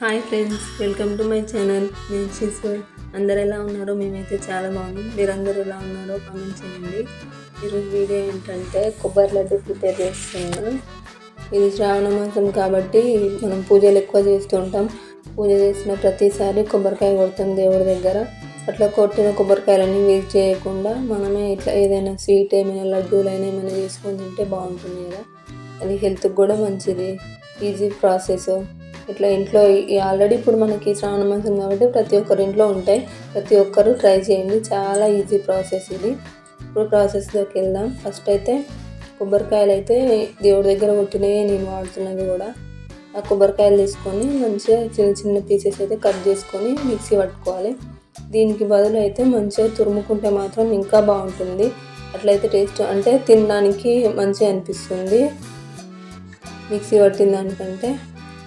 Hi friends welcome to my channel. నేను శిశ్వర్ అందరు ఎలా ఉన్నారో మేమైతే చాలా బాగున్నాం. మీరందరూ ఎలా ఉన్నారో కామెంట్ చేయండి. ఈరోజు వీడియో ఏంటంటే కొబ్బరి లడ్డు ప్రిపేర్ చేస్తున్నాను. ఇది శ్రావణ మాసం కాబట్టి మనం పూజలు ఎక్కువ చేస్తూ ఉంటాం. పూజ చేసిన ప్రతిసారి కొబ్బరికాయ కొడతాం దేవుడి దగ్గర. అట్లా కొట్టిన కొబ్బరికాయలన్నీ వేస్ట్ చేయకుండా మనమే ఇట్లా ఏదైనా స్వీట్ ఏమైనా లడ్డూలైనా ఏమైనా చేసుకొని తింటే బాగుంటుంది కదా. అది హెల్త్కి కూడా మంచిది. Easy process. ఇట్లా ఇంట్లో ఆల్రెడీ ఇప్పుడు మనకి శ్రావణ మాసం కాబట్టి ప్రతి ఒక్కరి ఇంట్లో ఉంటాయి ప్రతి ఒక్కరు ట్రై చేయండి. చాలా ఈజీ ప్రాసెస్ ఇది. ఇప్పుడు ప్రాసెస్లోకి వెళ్దాం. ఫస్ట్ అయితే కొబ్బరికాయలు అయితే దేవుడి దగ్గర కొట్టినవి నేను వాడుతున్నది కూడా. ఆ కొబ్బరికాయలు తీసుకొని మంచిగా చిన్న చిన్న పీసెస్ అయితే కట్ చేసుకొని మిక్సీ పట్టుకోవాలి. దీనికి బదులు అయితే మంచిగా తురుముకుంటే మాత్రం ఇంకా బాగుంటుంది. అట్లయితే టేస్ట్ అంటే తినడానికి మంచిగా అనిపిస్తుంది. మిక్సీ పట్టిన దానికంటే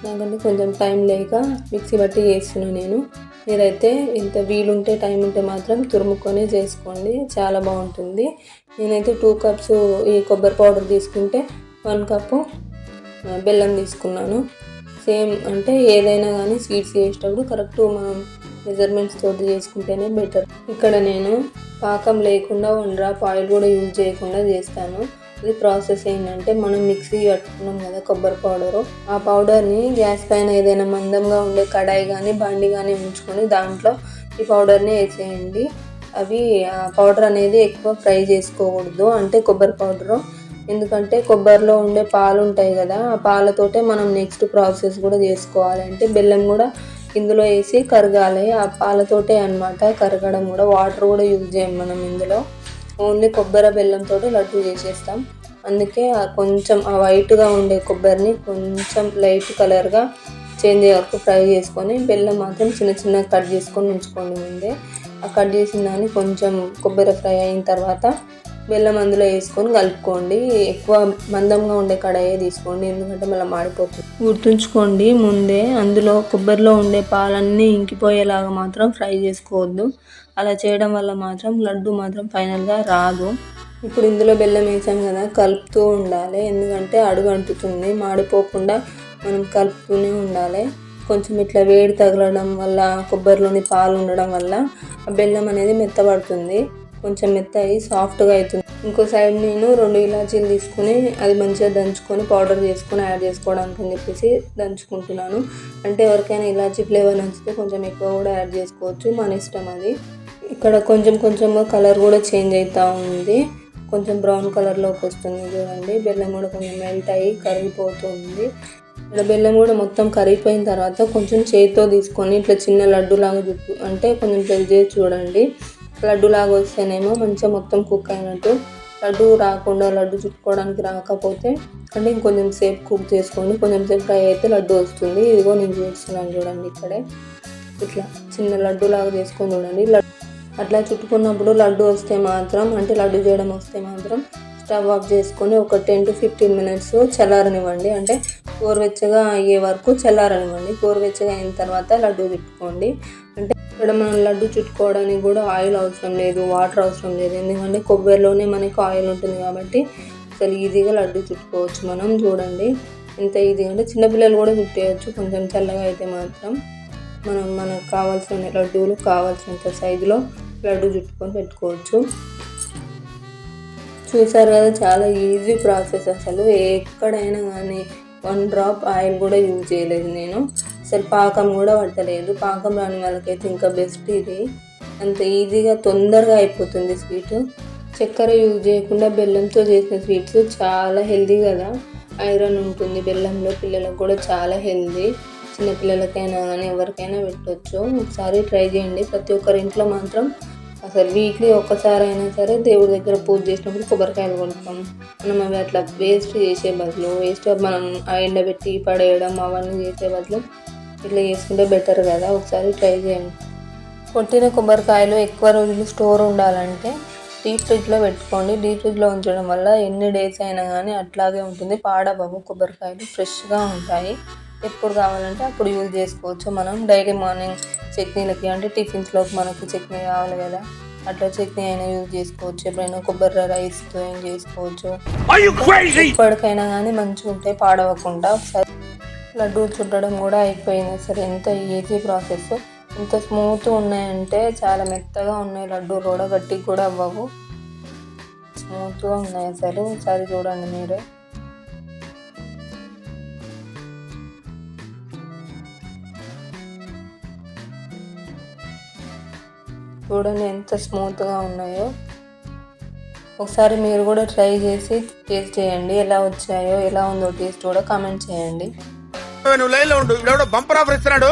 నాకంటే కొంచెం టైం లేక మిక్సీ బట్టి చేస్తున్నాను నేను. మీరైతే ఇంత వీలుంటే టైం ఉంటే మాత్రం తురుముకొని చేసుకోండి. చాలా బాగుంటుంది. నేనైతే టూ కప్స్ ఈ కొబ్బరి పౌడర్ తీసుకుంటే వన్ కప్పు బెల్లం తీసుకున్నాను. సేమ్ అంటే ఏదైనా కానీ స్వీట్స్ చేసేటప్పుడు కరెక్ట్ మనం మెజర్మెంట్స్ తోటి చేసుకుంటేనే బెటర్. ఇక్కడ నేను పాకం లేకుండా వన్ ఆయిల్ కూడా యూజ్ చేయకుండా చేస్తాను. ఇది ప్రాసెస్ ఏంటంటే మనం మిక్సీ కట్టుకున్నాం కదా కొబ్బరి పౌడరు. ఆ పౌడర్ని గ్యాస్ పైన ఏదైనా మందంగా ఉండే కడాయి కానీ బండి కానీ ఉంచుకొని దాంట్లో ఈ పౌడర్ని వేసేయండి. అవి ఆ పౌడర్ అనేది ఎక్కువ ఫ్రై చేసుకోకూడదు. అంటే కొబ్బరి పౌడరు. ఎందుకంటే కొబ్బరిలో ఉండే పాలు ఉంటాయి కదా ఆ పాలతోటే మనం నెక్స్ట్ ప్రాసెస్ కూడా చేసుకోవాలి. అంటే బెల్లం కూడా ఇందులో వేసి కరగాలి. ఆ పాలతోటే అన్నమాట కరగడం కూడా. వాటర్ కూడా యూజ్ చేయం మనం ఇందులో. ఓన్లీ కొబ్బరి బెల్లంతో లడ్డు చేసేస్తాం. అందుకే ఆ కొంచెం ఆ వైట్గా ఉండే కొబ్బరిని కొంచెం లైట్ కలర్గా చేంజ్ అయ్యే వరకు ఫ్రై చేసుకొని బెల్లం మాత్రం చిన్న చిన్న కట్ చేసుకొని ఉంచుకోండి ముందే. ఆ కట్ చేసిన దాన్ని కొంచెం కొబ్బరి ఫ్రై అయిన తర్వాత బెల్లం అందులో వేసుకొని కలుపుకోండి. ఎక్కువ మందంగా ఉండే కడాయే తీసుకోండి ఎందుకంటే మళ్ళీ మాడిపోతుంది. గుర్తుంచుకోండి ముందే అందులో కొబ్బరిలో ఉండే పాలన్నీ ఇంకిపోయేలాగా మాత్రం ఫ్రై చేసుకోవద్దు. అలా చేయడం వల్ల మాత్రం లడ్డు మాత్రం ఫైనల్గా రాదు. ఇప్పుడు ఇందులో బెల్లం వేసాం కదా కలుపుతూ ఉండాలి. ఎందుకంటే అడుగు అంటుతుంది మాడిపోకుండా మనం కలుపుతూనే ఉండాలి. కొంచెం ఇట్లా వేడి తగలడం వల్ల కొబ్బరిలోని పాలు ఉండడం వల్ల ఆ బెల్లం అనేది మెత్తబడుతుంది. కొంచెం మెత్త అయ్యి సాఫ్ట్గా అవుతుంది ఇంకో సైడ్ నేను రెండు ఇలాచీలు తీసుకుని అది మంచిగా దంచుకొని పౌడర్ చేసుకొని యాడ్ చేసుకోవడానికి అని చెప్పేసి దంచుకుంటున్నాను. అంటే ఎవరికైనా ఇలాచీ ఫ్లేవర్ నచ్చితే కొంచెం ఎక్కువ కూడా యాడ్ చేసుకోవచ్చు. మన ఇష్టం అది. ఇక్కడ కొంచెం కొంచెంగా కలర్ కూడా చేంజ్ అవుతూ ఉంది. కొంచెం బ్రౌన్ కలర్లోకి వస్తుంది చూడండి. బెల్లం కూడా కొంచెం మెల్ట్ అయ్యి కరిగిపోతుంది ఇక్కడ బెల్లం కూడా మొత్తం కరిగిపోయిన తర్వాత కొంచెం చేతితో తీసుకొని ఇట్లా చిన్న లడ్డు లాగా చుట్టూ అంటే కొంచెం ప్రెస్ చేసి చూడండి. లడ్డు లాగా వస్తేనేమో మంచిగా మొత్తం కుక్ అయినట్టు. లడ్డు రాకుండా లడ్డు చుట్టుకోవడానికి రాకపోతే అంటే ఇంకొంచెం సేపు కుక్ చేసుకోండి కొంచెం సేపు ఫ్రై అయితే లడ్డు వస్తుంది. ఇదిగో నేను చూస్తున్నాను చూడండి ఇక్కడే. ఇట్లా చిన్న లడ్డు లాగా చేసుకొని చూడండి. లడ్డు అట్లా చుట్టుకున్నప్పుడు లడ్డు వస్తే మాత్రం అంటే లడ్డు చేయడం వస్తే మాత్రం స్టవ్ ఆఫ్ చేసుకొని ఒక టెన్ టు ఫిఫ్టీన్ మినిట్స్ చల్లారనివ్వండి. అంటే గోరువెచ్చగా అయ్యే వరకు చల్లారనివ్వండి. గోరువెచ్చగా అయిన తర్వాత లడ్డు చుట్టుకోండి అంటే ఇక్కడ మనం లడ్డు చుట్టుకోవడానికి కూడా ఆయిల్ అవసరం లేదు వాటర్ అవసరం లేదు. ఎందుకంటే కొబ్బరిలోనే మనకి ఆయిల్ ఉంటుంది కాబట్టి అసలు ఈజీగా లడ్డు చుట్టుకోవచ్చు మనం చూడండి. ఎంత ఈజీగా అంటే చిన్నపిల్లలు కూడా చుట్టేయచ్చు కొంచెం చల్లగా అయితే మాత్రం. మనం మనకు కావాల్సిన లడ్డూలు కావాల్సినంత సైజులో లడ్డు చుట్టుకొని పెట్టుకోవచ్చు. చూసారు కదా చాలా ఈజీ ప్రాసెస్ అసలు. ఎక్కడైనా కానీ వన్ డ్రాప్ ఆయిల్ కూడా యూజ్ చేయలేదు నేను. అసలు పాకం కూడా పట్టలేదు. పాకం రాని వాళ్ళకైతే ఇంకా బెస్ట్ ఇది. అంత ఈజీగా తొందరగా అయిపోతుంది స్వీట్ చక్కెర యూజ్ చేయకుండా బెల్లంతో చేసిన స్వీట్స్ చాలా హెల్దీ కదా. ఐరన్ ఉంటుంది బెల్లంలో పిల్లలకు కూడా చాలా హెల్దీ చిన్నపిల్లలకైనా కానీ ఎవరికైనా పెట్టవచ్చు ఒకసారి ట్రై చేయండి. ప్రతి ఒక్కరి ఇంట్లో మాత్రం అసలు వీక్లీ ఒక్కసారి అయినా సరే దేవుడి దగ్గర పూజ చేసినప్పుడు కొబ్బరికాయలు కొడతాం మనం అవి అట్లా వేస్ట్ చేసే బదులు వేస్ట్ మనం ఆ ఎండబెట్టి పడేయడం అవన్నీ చేసే బదులు ఇట్లా చేసుకుంటే బెటర్ కదా. ఒకసారి ట్రై చేయండి. కొట్టిన కొబ్బరికాయలు ఎక్కువ రోజులు స్టోర్ ఉండాలంటే డీప్ ఫ్రిడ్జ్లో పెట్టుకోండి. డీప్ ఫ్రిడ్జ్లో ఉంచడం వల్ల ఎన్ని డేస్ అయినా కానీ అట్లాగే ఉంటుంది. పాడబవు కొబ్బరికాయలు ఫ్రెష్గా ఉంటాయి. ఎప్పుడు కావాలంటే అప్పుడు యూజ్ చేసుకోవచ్చు. మనం డైలీ మార్నింగ్ చట్నీలకి అంటే టిఫిన్స్లోకి మనకి చట్నీ కావాలి కదా అట్లా చట్నీ అయినా యూజ్ చేసుకోవచ్చు. ఎప్పుడైనా కొబ్బరి రైస్తో ఏం చేసుకోవచ్చు? ఎప్పటికైనా కానీ మంచిగా ఉంటాయి పాడవకుండా ఒకసారి లడ్డు చుట్టడం కూడా అయిపోయింది. అసలు ఎంత ఈజీ ప్రాసెస్. ఎంత స్మూత్ ఉన్నాయంటే చాలా మెత్తగా ఉన్నాయి. లడ్డూలు కూడా గట్టిగా కూడా అవ్వవు. స్మూత్గా ఉన్నాయి అసలు. ఒకసారి చూడండి మీరే. చూడండి ఎంత స్మూత్గా ఉన్నాయో. ఒకసారి మీరు కూడా ట్రై చేసి టేస్ట్ చేయండి. ఎలా వచ్చాయో ఎలా ఉందో టేస్ట్ కూడా కామెంట్ చేయండి. నువ్వు లైన్లో ఉండు. ఇవిడెవడో బంపర్ ఆఫర్ ఇస్తున్నాడు.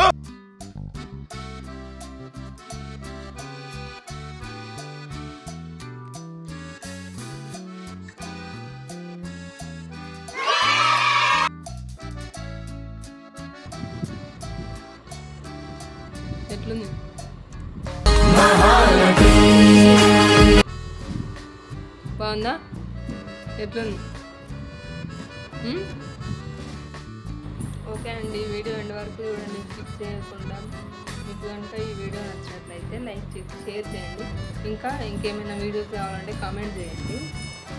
ఎట్లుంది? బాగుందా? ఎట్లుంది ఓకే అండి వీడియో ఎండ్ వరకు చూడండి క్లిక్ చేయకుండా. మీకు కనుక ఈ వీడియో నచ్చినట్లయితే లైక్ చేసి షేర్ చేయండి. ఇంకా ఇంకేమైనా వీడియోస్ కావాలంటే కామెంట్ చేయండి.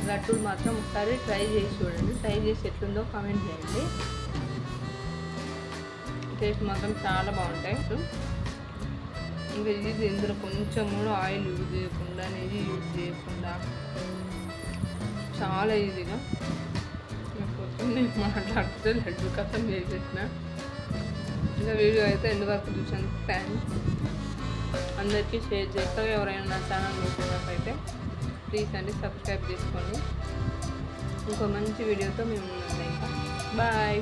లడ్డూలు మాత్రం ఒకసారి ట్రై చేసి చూడండి. ట్రై చేసి ఎట్లుందో కామెంట్ చేయండి. టేస్ట్ మాత్రం చాలా బాగుంటాయి. ఇంకా ఇది ఇందులో కొంచెం కూడా ఆయిల్ యూజ్ చేయకుండా నెయ్యి యూజ్ చేయకుండా చాలా ఈజీగా. నేను మాట్లాడితే లడ్డు కథం చేసేసిన ఇంకా వీడియో అయితే ఎండు వరకు చూసాను థ్యాంక్స్ అందరికీ షేర్ చేస్తాం ఎవరైనా నా ఛానల్ చూసినట్లయితే ప్లీజ్ అండి సబ్స్క్రైబ్ చేసుకోండి. ఇంకో మంచి వీడియోతో మేము ఉన్నాం. ఇంకా బాయ్